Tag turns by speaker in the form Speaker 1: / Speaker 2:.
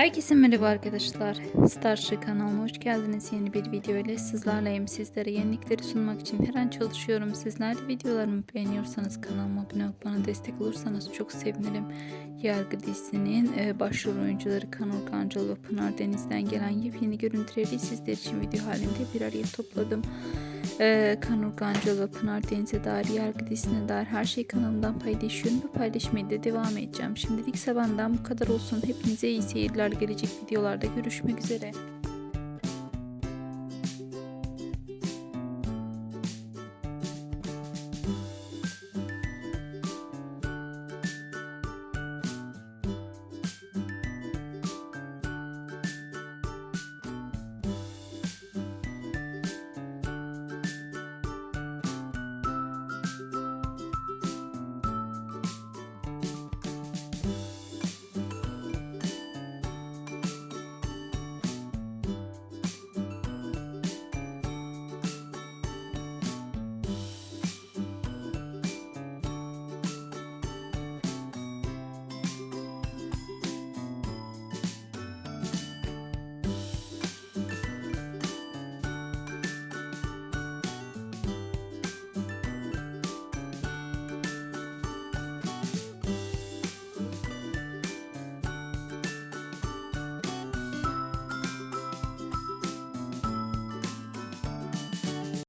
Speaker 1: Herkese merhaba arkadaşlar. Starship kanalına hoş geldiniz. Yeni bir video ile sizlerleyim. Sizlere yenilikleri sunmak için her an çalışıyorum. Sizler de videolarımı beğeniyorsanız kanalıma abone olup bana destek olursanız çok sevinirim. Yargı dizisinin e, başrol oyuncuları Kanal Gancal ve Pınar Deniz'den gelen yepyeni görüntüleri sizler için video halinde bir araya topladım. Ee, Kanur Pınar Deniz'e dair yargı dizisine dair her şeyi kanalımdan paylaşıyorum ve paylaşmaya da devam edeceğim. Şimdilik ise benden bu kadar olsun. Hepinize iyi seyirler. Gelecek videolarda görüşmek üzere.